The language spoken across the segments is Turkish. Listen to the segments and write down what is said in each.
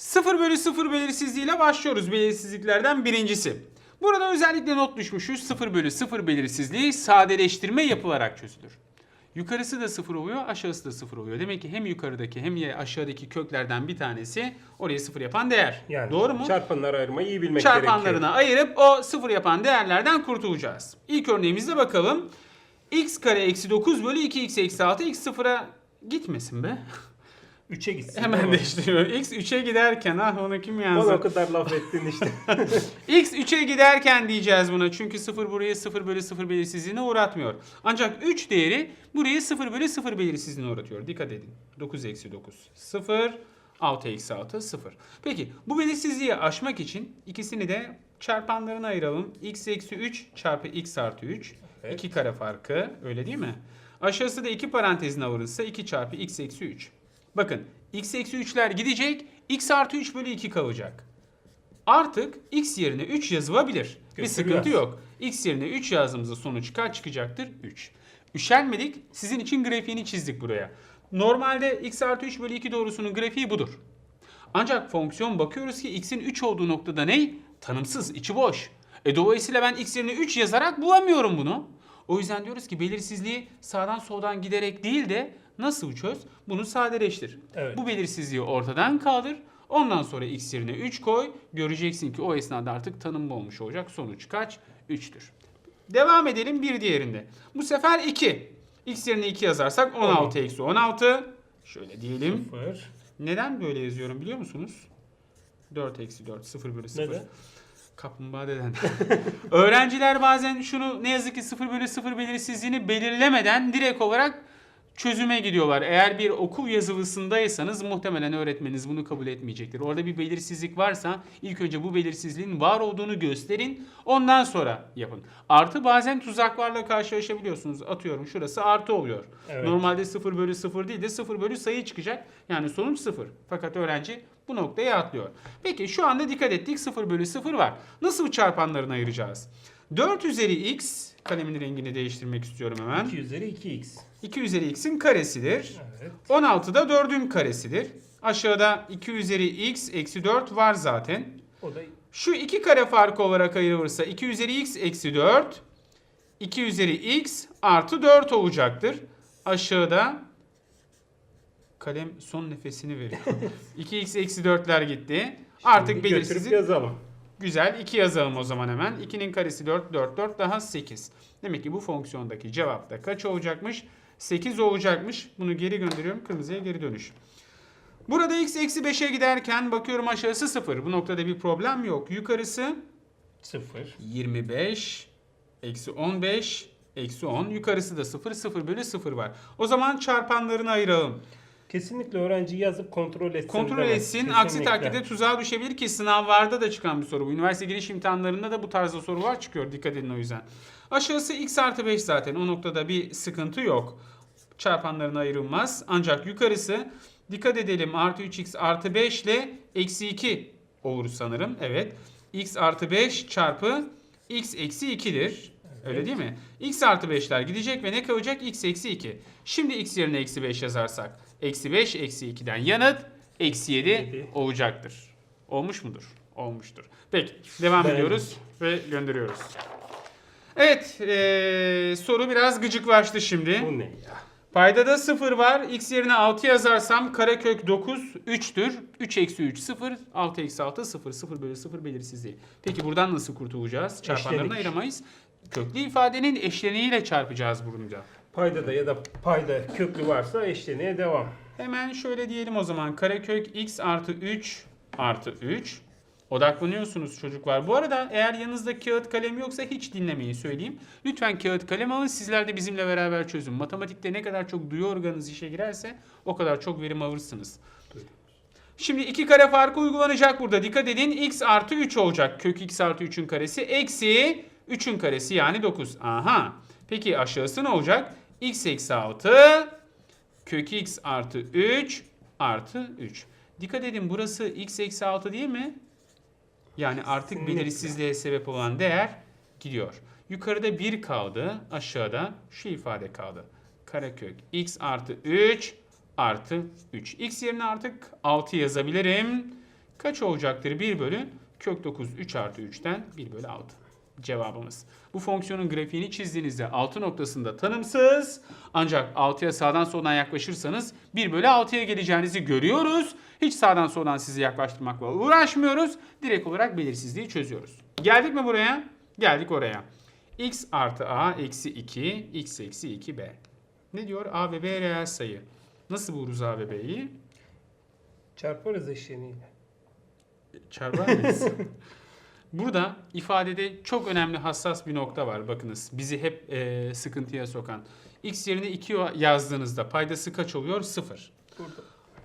0 bölü 0 belirsizliğiyle başlıyoruz belirsizliklerden birincisi. Burada özellikle not düşmüşüz 0 bölü 0 belirsizliği sadeleştirme yapılarak çözülür. Yukarısı da 0 oluyor aşağısı da 0 oluyor. Demek ki hem yukarıdaki hem aşağıdaki köklerden bir tanesi orayı 0 yapan değer. Yani Doğru mu? Çarpanları ayırmayı iyi bilmek Çarpanlarına gerekiyor. ayırıp o 0 yapan değerlerden kurtulacağız. İlk örneğimizde bakalım. x kare eksi 9 bölü 2x eksi 6 x 0'a gitmesin be. 3'e gitsin. Hemen Tamam. değiştiriyor. X 3'e giderken ah onu kim Bana yazdı? o kadar laf ettin işte. X 3'e giderken diyeceğiz buna. Çünkü 0 burayı 0 bölü 0 belirsizliğine uğratmıyor. Ancak 3 değeri burayı 0 bölü 0 belirsizliğine uğratıyor. Dikkat edin. 9 eksi 9 0 6 eksi 6 0. Peki bu belirsizliği aşmak için ikisini de çarpanlarına ayıralım. x eksi 3 çarpı x artı 3. Evet. 2 kare farkı öyle değil mi? Aşağısı da 2 parantezine alırsa 2 çarpı x eksi 3. Bakın x eksi 3'ler gidecek. x artı 3 bölü 2 kalacak. Artık x yerine 3 yazılabilir. Bir sıkıntı yok. x yerine 3 yazdığımızda sonuç kaç çıkacaktır? 3. Üşenmedik. Sizin için grafiğini çizdik buraya. Normalde x artı 3 bölü 2 doğrusunun grafiği budur. Ancak fonksiyon bakıyoruz ki x'in 3 olduğu noktada ne? Tanımsız, içi boş. E dolayısıyla ben x yerine 3 yazarak bulamıyorum bunu. O yüzden diyoruz ki belirsizliği sağdan soldan giderek değil de nasıl çöz? Bunu sadeleştir. Evet. Bu belirsizliği ortadan kaldır. Ondan sonra x yerine 3 koy. Göreceksin ki o esnada artık tanımlı olmuş olacak. Sonuç kaç? 3'tür. Devam edelim bir diğerinde. Bu sefer 2. x yerine 2 yazarsak 16 eksi 16. Şöyle diyelim. 0. Neden böyle yazıyorum biliyor musunuz? 4 eksi 4 0 bölü 0. Neden? Kaplumbağa deden. Öğrenciler bazen şunu ne yazık ki 0 bölü 0 belirsizliğini belirlemeden direkt olarak çözüme gidiyorlar. Eğer bir okul yazılısındaysanız muhtemelen öğretmeniniz bunu kabul etmeyecektir. Orada bir belirsizlik varsa ilk önce bu belirsizliğin var olduğunu gösterin. Ondan sonra yapın. Artı bazen tuzaklarla karşılaşabiliyorsunuz. Atıyorum şurası artı oluyor. Evet. Normalde 0 bölü 0 değil de 0 bölü sayı çıkacak. Yani sonuç 0. Fakat öğrenci bu noktaya atlıyor. Peki şu anda dikkat ettik 0 bölü 0 var. Nasıl çarpanlarını ayıracağız? 4 üzeri x, kalemin rengini değiştirmek istiyorum hemen. 2 üzeri 2x. 2 üzeri x'in karesidir. Evet. 16 da 4'ün karesidir. Aşağıda 2 üzeri x eksi 4 var zaten. O da Şu iki kare farkı olarak ayrılırsa 2 üzeri x eksi 4 2 üzeri x artı 4 olacaktır. Aşağıda kalem son nefesini veriyor. 2x eksi 4'ler gitti. Artık Şimdi belirsizlik yazalım. güzel. 2 yazalım o zaman hemen. 2'nin karesi 4, 4, 4 daha 8. Demek ki bu fonksiyondaki cevap da kaç olacakmış? 8 olacakmış. Bunu geri gönderiyorum. Kırmızıya geri dönüş. Burada x eksi 5'e giderken bakıyorum aşağısı 0. Bu noktada bir problem yok. Yukarısı 0. 25 eksi 15 eksi 10. Yukarısı da 0. 0 bölü 0 var. O zaman çarpanlarını ayıralım. Kesinlikle öğrenci yazıp kontrol etsin. Kontrol demez. etsin. Aksi Kesinlikle. takdirde tuzağa düşebilir ki sınavlarda da çıkan bir soru bu. Üniversite giriş imtihanlarında da bu tarzda sorular çıkıyor. Dikkat edin o yüzden. Aşağısı x artı 5 zaten. O noktada bir sıkıntı yok. Çarpanlarına ayrılmaz. Ancak yukarısı dikkat edelim artı 3x artı 5 ile eksi 2 olur sanırım. Evet. x artı 5 çarpı x eksi 2'dir. Öyle değil mi? x artı 5'ler gidecek ve ne kalacak? x eksi 2. Şimdi x yerine eksi 5 yazarsak eksi 5 eksi 2'den yanıt eksi 7 Yedi. olacaktır. Olmuş mudur? Olmuştur. Peki devam Beğendim. ediyoruz ve gönderiyoruz. Evet eee, soru biraz gıcıklaştı şimdi. Bu ne ya? Paydada 0 var. X yerine 6 yazarsam karekök 9 3'tür. 3 eksi 3 0. 6 eksi 6 0. 0 bölü 0 belirsizliği. Peki buradan nasıl kurtulacağız? Çarpanlarını ayıramayız. Köklü ifadenin eşleniğiyle çarpacağız burada. Payda da ya da payda köklü varsa eşleniğe devam. Hemen şöyle diyelim o zaman. Karekök x artı 3 artı 3. Odaklanıyorsunuz çocuklar. Bu arada eğer yanınızda kağıt kalem yoksa hiç dinlemeyi söyleyeyim. Lütfen kağıt kalem alın. Sizler de bizimle beraber çözün. Matematikte ne kadar çok duyu organınız işe girerse o kadar çok verim alırsınız. Şimdi iki kare farkı uygulanacak burada. Dikkat edin x artı 3 olacak. Kök x artı 3'ün karesi eksi 3'ün karesi yani 9. Aha. Peki aşağısı ne olacak? x eksi 6 kök x artı 3 artı 3. Dikkat edin burası x eksi 6 değil mi? Yani artık belirsizliğe sebep olan değer gidiyor. Yukarıda 1 kaldı. Aşağıda şu ifade kaldı. Karekök x artı 3 artı 3. x yerine artık 6 yazabilirim. kaç olacaktır? 1 bölü kök 9 3 artı 3'ten 1 bölü 6 cevabımız. Bu fonksiyonun grafiğini çizdiğinizde 6 noktasında tanımsız ancak 6'ya sağdan soldan yaklaşırsanız 1 bölü 6'ya geleceğinizi görüyoruz. Hiç sağdan soldan sizi yaklaştırmakla uğraşmıyoruz. Direkt olarak belirsizliği çözüyoruz. Geldik mi buraya? Geldik oraya. x artı a eksi 2 x eksi 2b. Ne diyor? a ve b reel sayı. Nasıl buluruz a ve b'yi? Çarparız eşleniyle. Çarpar mıyız? Burada ifadede çok önemli hassas bir nokta var. Bakınız bizi hep e, sıkıntıya sokan. X yerine 2 yazdığınızda paydası kaç oluyor? 0. Burada.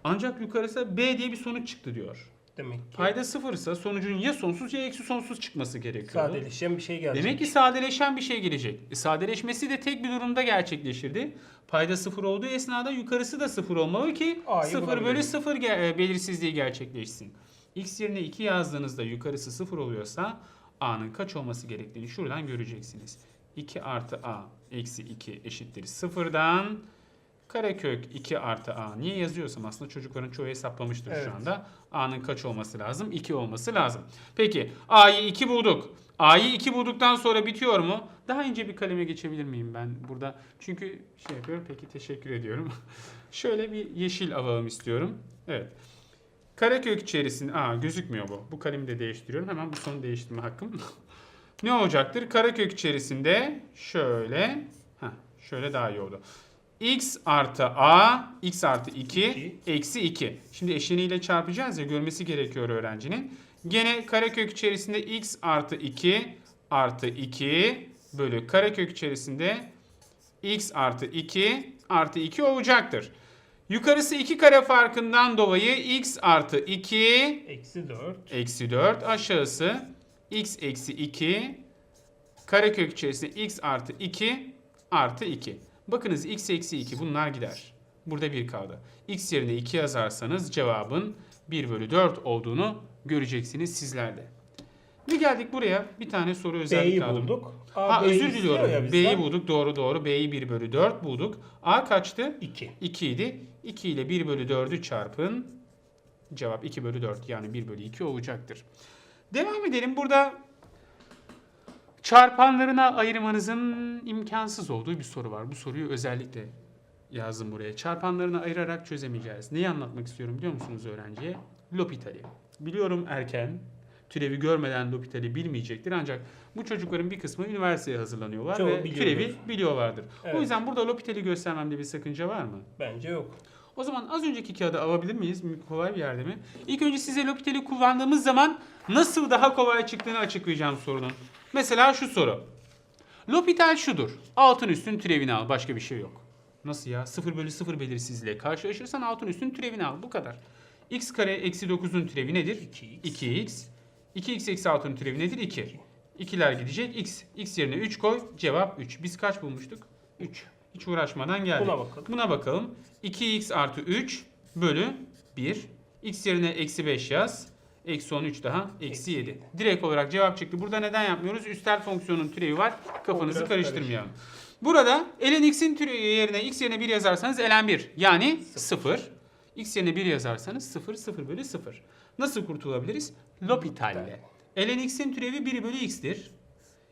Ancak yukarısı B diye bir sonuç çıktı diyor. Demek ki Payda 0 ise sonucun ya sonsuz ya eksi sonsuz çıkması gerekiyor. sadeleşen bir şey gelecek. Demek ki sadeleşen bir şey gelecek. E, sadeleşmesi de tek bir durumda gerçekleşirdi. Payda 0 olduğu esnada yukarısı da 0 olmalı ki A'yı 0 bölü bulabilirim. 0 ge- e, belirsizliği gerçekleşsin. X yerine 2 yazdığınızda yukarısı 0 oluyorsa A'nın kaç olması gerektiğini şuradan göreceksiniz. 2 artı A eksi 2 eşittir 0'dan karekök 2 artı A. Niye yazıyorsam aslında çocukların çoğu hesaplamıştır Evet. şu anda. A'nın kaç olması lazım? 2 olması lazım. Peki A'yı 2 bulduk. A'yı 2 bulduktan sonra bitiyor mu? Daha ince bir kaleme geçebilir miyim ben burada? Çünkü şey yapıyorum. Peki teşekkür ediyorum. Şöyle bir yeşil alalım istiyorum. Evet. Karekök içerisinde... Aa gözükmüyor bu. Bu kalemi de değiştiriyorum. Hemen bu sonu değiştirme hakkım. ne olacaktır? Karekök içerisinde şöyle... Heh, şöyle daha iyi oldu. x artı a, x artı 2, İki. eksi 2. Şimdi eşleniyle çarpacağız ya görmesi gerekiyor öğrencinin. Gene karekök içerisinde x artı 2 artı 2 bölü karekök içerisinde x artı 2 artı 2 olacaktır. Yukarısı 2 kare farkından dolayı x artı 2 Eksi 4. eksi 4 aşağısı x eksi 2 karekök içerisinde x artı 2 artı 2. Bakınız x eksi 2 bunlar gider. Burada 1 kaldı. x yerine 2 yazarsanız cevabın 1 bölü 4 olduğunu göreceksiniz sizler de. Ve geldik buraya bir tane soru özellik B'yi aldım. bulduk. Ha B'yi özür diliyorum. B'yi bulduk doğru doğru. B'yi 1 bölü 4 bulduk. A kaçtı? 2. 2 idi. 2 ile 1 bölü 4'ü çarpın. Cevap 2 bölü 4 yani 1 bölü 2 olacaktır. Devam edelim. Burada çarpanlarına ayırmanızın imkansız olduğu bir soru var. Bu soruyu özellikle yazdım buraya. Çarpanlarını ayırarak çözemeyeceğiz. Neyi anlatmak istiyorum biliyor musunuz öğrenciye? L'Hopital'i. Biliyorum erken türevi görmeden L'Hopital'i bilmeyecektir ancak bu çocukların bir kısmı üniversiteye hazırlanıyorlar Çoğu ve türevi biliyorlardır. Evet. O yüzden burada L'Hopital'i göstermemde bir sakınca var mı? Bence yok. O zaman az önceki kağıdı alabilir miyiz? Kolay bir yerde mi? İlk önce size L'Hopital'i kullandığımız zaman nasıl daha kolay çıktığını açıklayacağım sorunun. Mesela şu soru. L'Hopital şudur. Altın üstün türevini al. Başka bir şey yok. Nasıl ya? 0 bölü 0 belirsizliğe karşılaşırsan altın üstün türevini al. Bu kadar. x kare eksi 9'un türevi nedir? 2x. 2x. 2x eksi 6'nın türevi nedir? 2. İkiler gidecek. x. x yerine 3 koy. Cevap 3. Biz kaç bulmuştuk? 3. Hiç uğraşmadan geldik. Buna bakalım. Buna bakalım. 2x artı 3 bölü 1. x yerine eksi 5 yaz. Eksi 13 daha. Eksi Eksi 7. yedi. Direkt olarak cevap çıktı. Burada neden yapmıyoruz? Üstel fonksiyonun türevi var. Kafanızı karıştırmayalım. Burada ln x'in türevi yerine x yerine 1 yazarsanız ln 1. Yani 0. x yerine 1 yazarsanız 0 0 bölü 0. Nasıl kurtulabiliriz? L'Hopital'le. ln x'in türevi 1 bölü x'tir.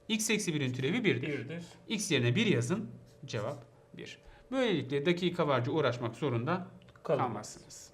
x eksi 1'in türevi 1'dir. Birdir. X yerine 1 yazın. Cevap 1. Böylelikle dakika varca uğraşmak zorunda kalmazsınız.